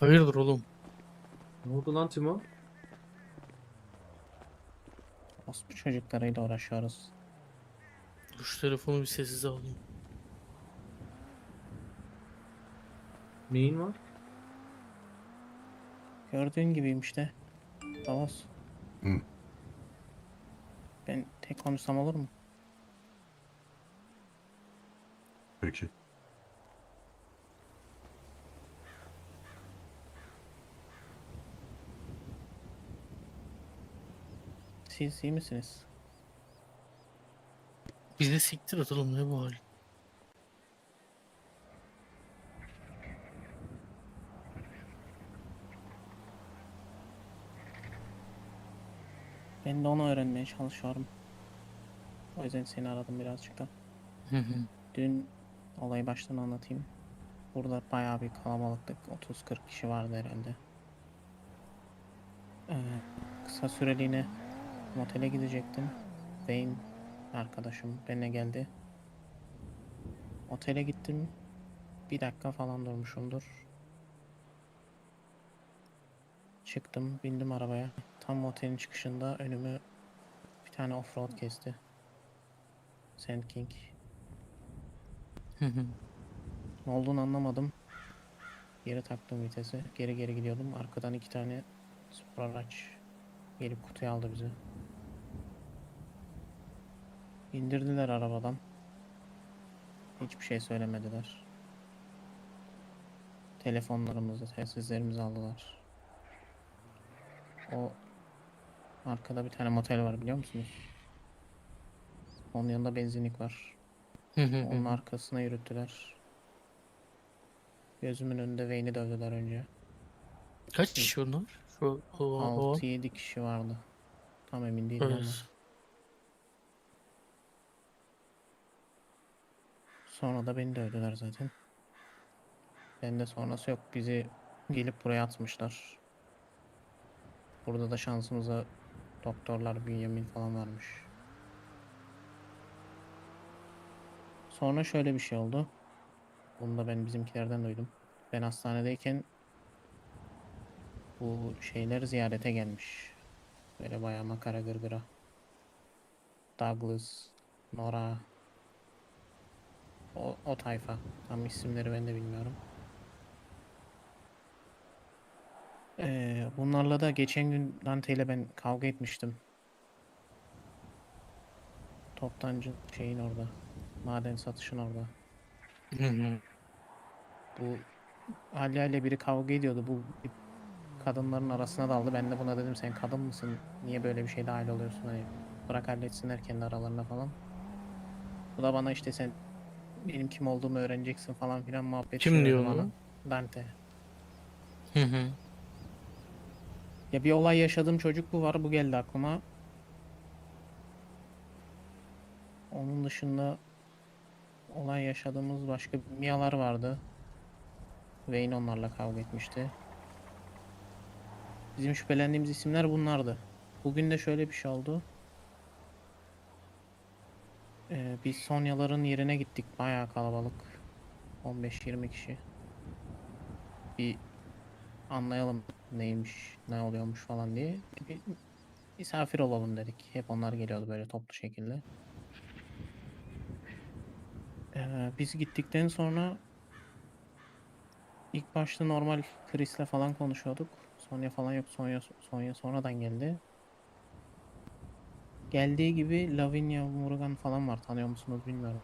Hayırdır oğlum? Ne oldu lan Timo? Nasıl bu çocuklarıyla uğraşıyoruz? Dur şu telefonu bir sessize alayım. Neyin var? Gördüğün gibiyim işte. Davos. Hı. Ben tek konuşsam olur mu? Peki. Siz iyi misiniz? Bize siktir at oğlum ne bu hal? Ben de onu öğrenmeye çalışıyorum. O yüzden seni aradım birazcık da. Hı hı. Dün olayı baştan anlatayım. Burada bayağı bir kalabalıktık. 30-40 kişi vardı herhalde. Ee, kısa süreliğine motele gidecektim. Wayne arkadaşım benimle geldi. Otele gittim. Bir dakika falan durmuşumdur. Çıktım, bindim arabaya. Tam otelin çıkışında önümü bir tane offroad kesti. Sand King. Ne olduğunu anlamadım. Geri taktım vitesi. Geri geri gidiyordum. Arkadan iki tane spor araç gelip kutuya aldı bizi. İndirdiler arabadan. Hiçbir şey söylemediler. Telefonlarımızı, telsizlerimizi aldılar. O arkada bir tane motel var biliyor musunuz? Onun yanında benzinlik var. Onun arkasına yürüttüler. Gözümün önünde Wayne'i dövdüler önce. Kaç kişi onlar? Şu o, o. 6-7 kişi vardı. Tam emin değilim ama. Sonra da beni dövdüler zaten. Bende sonrası yok. Bizi gelip buraya atmışlar. Burada da şansımıza doktorlar Bünyamin falan varmış. Sonra şöyle bir şey oldu. Bunu da ben bizimkilerden duydum. Ben hastanedeyken bu şeyler ziyarete gelmiş. Böyle bayağı makara gırgıra. Douglas, Nora, o, o tayfa. Tam isimleri ben de bilmiyorum. Ee, bunlarla da geçen gün Dante ile ben kavga etmiştim. Toptancı şeyin orada. Maden satışın orada. Bu Alya ile biri kavga ediyordu. Bu kadınların arasına daldı. Ben de buna dedim sen kadın mısın? Niye böyle bir şey dahil oluyorsun? Hani bırak halletsinler kendi aralarında falan. Bu da bana işte sen benim kim olduğumu öğreneceksin falan filan muhabbet Kim diyor bana. onu? Dante. Hı hı. Ya bir olay yaşadığım çocuk bu var. Bu geldi aklıma. Onun dışında olay yaşadığımız başka Mialar vardı. Wayne onlarla kavga etmişti. Bizim şüphelendiğimiz isimler bunlardı. Bugün de şöyle bir şey oldu. Ee, biz Sonyaların yerine gittik. Bayağı kalabalık. 15-20 kişi. Bir anlayalım neymiş, ne oluyormuş falan diye. Bir misafir olalım dedik. Hep onlar geliyordu böyle toplu şekilde. Ee, biz gittikten sonra ilk başta normal Chris'le falan konuşuyorduk. Sonya falan yok. Sonya, Sonya sonradan geldi. Geldiği gibi Lavinia Morgan falan var. Tanıyor musunuz bilmiyorum.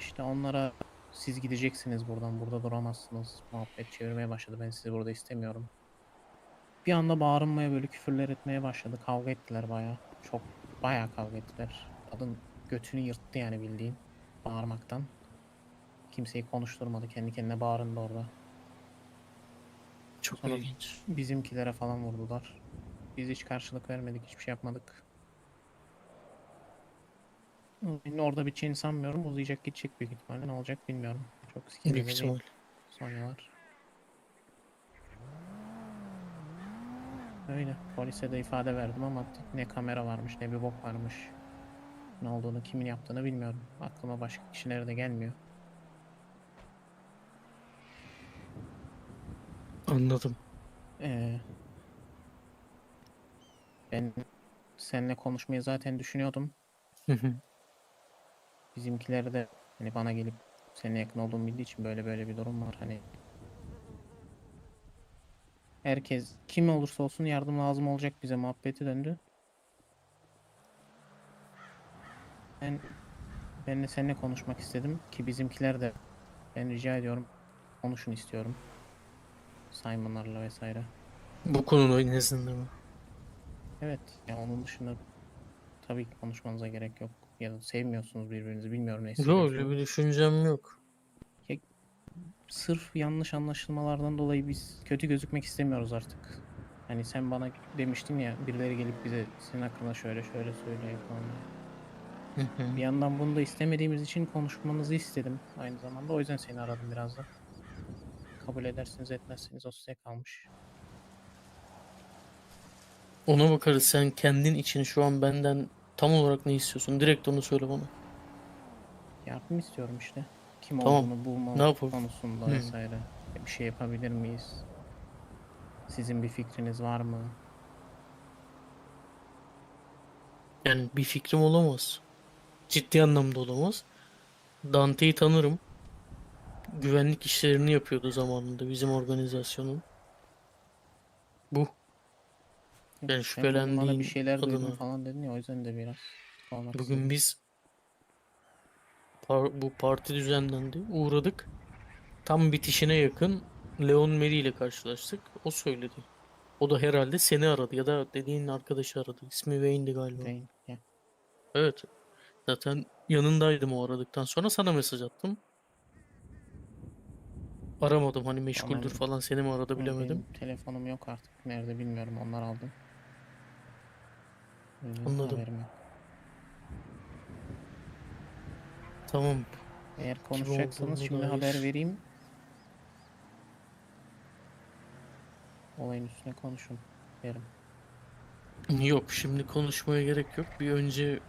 İşte onlara siz gideceksiniz buradan, burada duramazsınız. Muhabbet çevirmeye başladı. Ben sizi burada istemiyorum. Bir anda bağırmaya böyle küfürler etmeye başladı. Kavga ettiler bayağı. Çok bayağı kavga ettiler. Kadın götünü yırttı yani bildiğin bağırmaktan. Kimseyi konuşturmadı. Kendi kendine bağırındı orada. Çok Sonra ilginç. bizimkilere falan vurdular. Biz hiç karşılık vermedik, hiçbir şey yapmadık. Oyunun Orada biteceğini sanmıyorum. Uzayacak gidecek büyük ihtimalle. Ne olacak bilmiyorum. Çok Büyük sikimde ihtimal. Sonyalar. Öyle. Polise de ifade verdim ama ne kamera varmış ne bir bok varmış. Ne olduğunu kimin yaptığını bilmiyorum. Aklıma başka kişileri de gelmiyor. Anladım. Ee, ben seninle konuşmayı zaten düşünüyordum. Hı hı. Bizimkileri de hani bana gelip seninle yakın olduğumu bildiği için böyle böyle bir durum var hani. Herkes kim olursa olsun yardım lazım olacak bize muhabbeti döndü. Ben ben de seninle konuşmak istedim ki bizimkiler de ben rica ediyorum konuşun istiyorum. Simon'larla vesaire. Bu konuda nezdinde mi? Evet, ya onun dışında tabii ki konuşmanıza gerek yok. Ya da sevmiyorsunuz birbirinizi bilmiyorum ne Yok öyle bir düşüncem yok. Sırf yanlış anlaşılmalardan dolayı biz kötü gözükmek istemiyoruz artık. Hani sen bana demiştin ya birileri gelip bize senin hakkında şöyle şöyle söylüyor falan. Bir yandan bunu da istemediğimiz için konuşmanızı istedim aynı zamanda. O yüzden seni aradım biraz da. Kabul edersiniz etmezseniz o size kalmış. Ona bakarız. Sen kendin için şu an benden tam olarak ne istiyorsun? Direkt onu söyle bana. Yardım istiyorum işte. Kim Tamam. olduğunu bulma Ne yapalım? konusunda Hı. vesaire. Bir şey yapabilir miyiz? Sizin bir fikriniz var mı? Yani bir fikrim olamaz. Ciddi anlamda olamaz. Dante'yi tanırım. Güvenlik işlerini yapıyordu zamanında bizim organizasyonun. Bu. Bugün bana şüphelendiğin bir şeyler adına. falan dedin ya o yüzden de biraz sormak Bugün istedim. biz par- bu parti düzenlendi. Uğradık. Tam bitişine yakın Leon Meri ile karşılaştık. O söyledi. O da herhalde seni aradı ya da dediğin arkadaşı aradı. İsmi Wayne'di galiba. Değil, ya. Evet. Zaten yanındaydım o aradıktan sonra sana mesaj attım. Aramadım hani meşguldür Tamam. falan seni mi aradı bilemedim. Benim telefonum yok artık. Nerede bilmiyorum. Onlar aldım. Anladım. yok. Tamam. Eğer konuşacaksanız şimdi dair- haber vereyim. Olayın üstüne konuşun derim. Yok şimdi konuşmaya gerek yok. Bir önce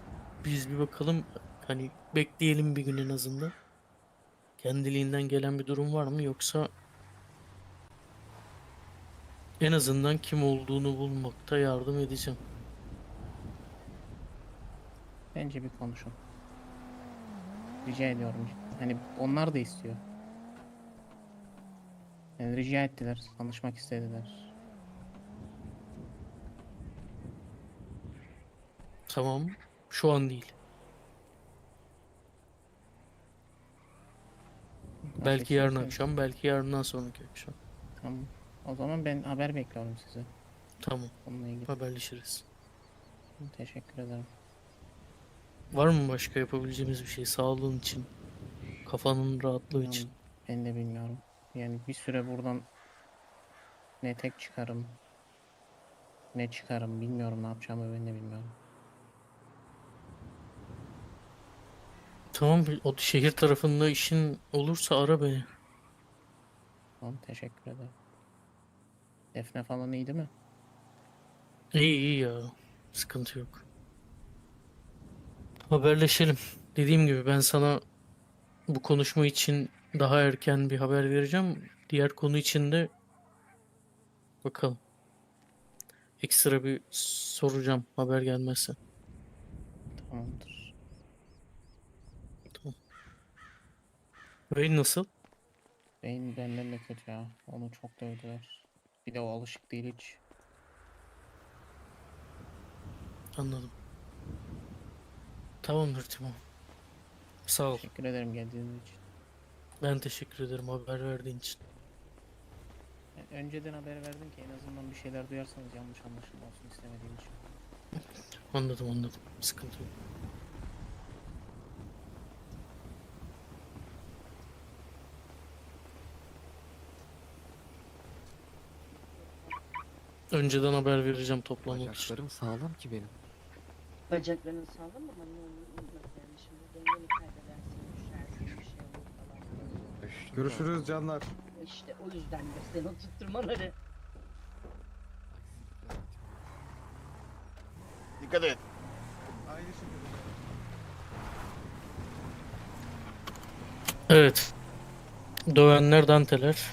biz bir bakalım hani bekleyelim bir gün en azından. Kendiliğinden gelen bir durum var mı yoksa en azından kim olduğunu bulmakta yardım edeceğim. Bence bir konuşun. Rica ediyorum. Hani onlar da istiyor. Yani rica ettiler, tanışmak istediler. Tamam. Şu an değil. Belki yarın istiyorsanız. akşam, belki yarından sonraki akşam. Tamam. O zaman ben haber bekliyorum size. Tamam. Bununla ilgili. Haberleşiriz. Teşekkür ederim. Var mı başka yapabileceğimiz bir şey sağlığın için? Kafanın rahatlığı İnan, için. Ben de bilmiyorum. Yani bir süre buradan ne tek çıkarım ne çıkarım bilmiyorum ne yapacağımı ben de bilmiyorum. Tamam, o şehir tarafında işin olursa ara beni. Tamam teşekkür ederim. Defne falan iyi değil mi? İyi iyi ya. Sıkıntı yok. Haberleşelim. Dediğim gibi ben sana bu konuşma için daha erken bir haber vereceğim. Diğer konu için de bakalım. Ekstra bir soracağım haber gelmezse. Tamamdır. Wayne nasıl? Beyin benden de kötü ya. Onu çok dövdüler. Bir de o alışık değil hiç. Anladım. Tamamdır Timo. Sağ ol. Teşekkür ederim geldiğiniz için. Ben teşekkür ederim haber verdiğin için. Yani önceden haber verdim ki en azından bir şeyler duyarsanız yanlış anlaşılmasın istemediğim için. Anladım anladım. Sıkıntı yok. Önceden haber vereceğim toplamak için. Bacaklarım sağlam ki benim. Bacaklarını sağlam ne olur yani şimdi dengeni kaybedersin, düşersin, bir şey olur falan. Düştüm Görüşürüz canlar. İşte o yüzden de seni oturtturmaları. Dikkat et. Aynı şekilde. Evet. Dövenler danteler.